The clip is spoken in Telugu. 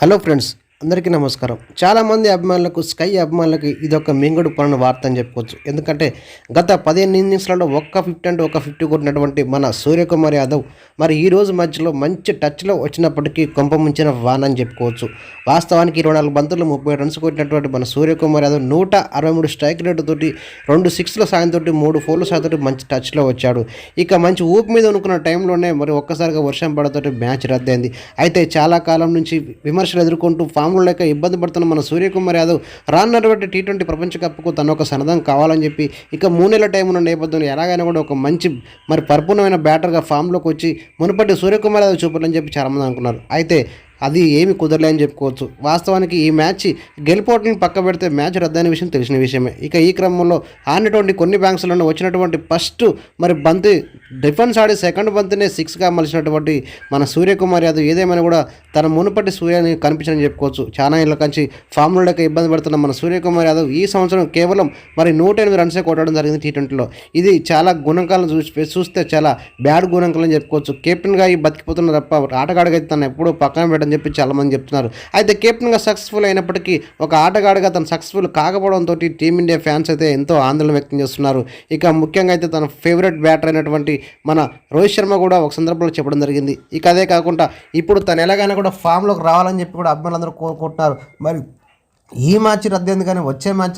Hello friends, అందరికీ నమస్కారం. చాలామంది అభిమానులకు స్కై అభిమానులకు ఇది ఒక మింగుడు పడిన వార్త అని చెప్పుకోవచ్చు. ఎందుకంటే గత పదిహేను ఇన్నింగ్స్లలో ఒక్క ఫిఫ్టీ అంటే ఒక ఫిఫ్టీ కొట్టినటువంటి మన సూర్యకుమార్ యాదవ్ మరి ఈ రోజు మధ్యలో మంచి టచ్లో వచ్చినప్పటికీ కొంప ముంచిన వాన్ అని చెప్పుకోవచ్చు. వాస్తవానికి ఇరవై నాలుగు బంతులు ముప్పై రన్స్ కొట్టినటువంటి మన సూర్యకుమార్ యాదవ్ నూట అరవై మూడు స్ట్రైక్ రేటు తోటి రెండు సిక్స్ల సాయంతో మూడు ఫోర్ల సాయంతో మంచి టచ్లో వచ్చాడు. ఇక మంచి ఊపు మీద అనుకున్న టైంలోనే మరి ఒక్కసారిగా వర్షం పడతోటి మ్యాచ్ రద్దయింది. అయితే చాలా కాలం నుంచి విమర్శలు ఎదుర్కొంటూ ఫామ్లో లేక ఇబ్బంది పడుతున్న మన సూర్యకుమార్ యాదవ్ రానున్నటువంటి టీ ట్వంటీ ప్రపంచ కప్కు తను ఒక సన్నదం కావాలని చెప్పి ఇక మూడు నెలల టైం ఉన్న నేపథ్యంలో ఎలాగైనా కూడా ఒక మంచి మరి పరిపూర్ణమైన బ్యాటర్గా ఫామ్లోకి వచ్చి మునుపటి సూర్యకుమార్ యాదవ్ చూపాలని చెప్పి చాలామంది అనుకున్నారు. అయితే అది ఏమి కుదరలే అని చెప్పుకోవచ్చు. వాస్తవానికి ఈ మ్యాచ్ గెలిపోవటం పక్క పెడితే మ్యాచ్ రద్దైన విషయం తెలిసిన విషయమే. ఇక ఈ క్రమంలో ఆడినటువంటి కొన్ని బ్యాంక్స్లలో వచ్చినటువంటి ఫస్ట్ మరి బంతి డిఫెన్స్ ఆడి సెకండ్ బంతినే సిక్స్గా మలిచినటువంటి మన సూర్యకుమార్ యాదవ్ ఏదేమైనా కూడా తన మునుపటి సూర్యని కనిపించని చెప్పుకోవచ్చు. చాలా ఇళ్ళ కంచి ఫామ్లో లేక ఇబ్బంది పడుతున్న మన సూర్యకుమార్ యాదవ్ ఈ సంవత్సరం కేవలం మరి నూట ఎనిమిది రన్సే కొట్టడం జరిగింది టీ ట్వంటీలో. ఇది చాలా గుణకాలను చూసి చూస్తే చాలా బ్యాడ్ గుణకాలని చెప్పుకోవచ్చు. కెప్టెన్గా ఈ బతికిపోతున్న తప్ప ఆటగాడిగా అయితే తను ఎప్పుడూ పక్కన అని చెప్పి చాలామంది చెప్తున్నారు. అయితే కెప్టెన్గా సక్సెస్ఫుల్ అయినప్పటికీ ఒక ఆటగాడిగా తను సక్సెస్ఫుల్ కాకపోవడంతో టీమిండియా ఫ్యాన్స్ అయితే ఎంతో ఆందోళన వ్యక్తం చేస్తున్నారు. ఇక ముఖ్యంగా అయితే తన ఫేవరెట్ బ్యాటర్ అయినటువంటి మన రోహిత్ శర్మ కూడా ఒక సందర్భంలో చెప్పడం జరిగింది. ఇక అదే కాకుండా ఇప్పుడు తను ఎలాగైనా కూడా ఫామ్లోకి రావాలని చెప్పి కూడా అభిమానులందరూ కోరుకుంటున్నారు. మరి ఈ మ్యాచ్ రద్దయింది కానీ వచ్చే మ్యాచ్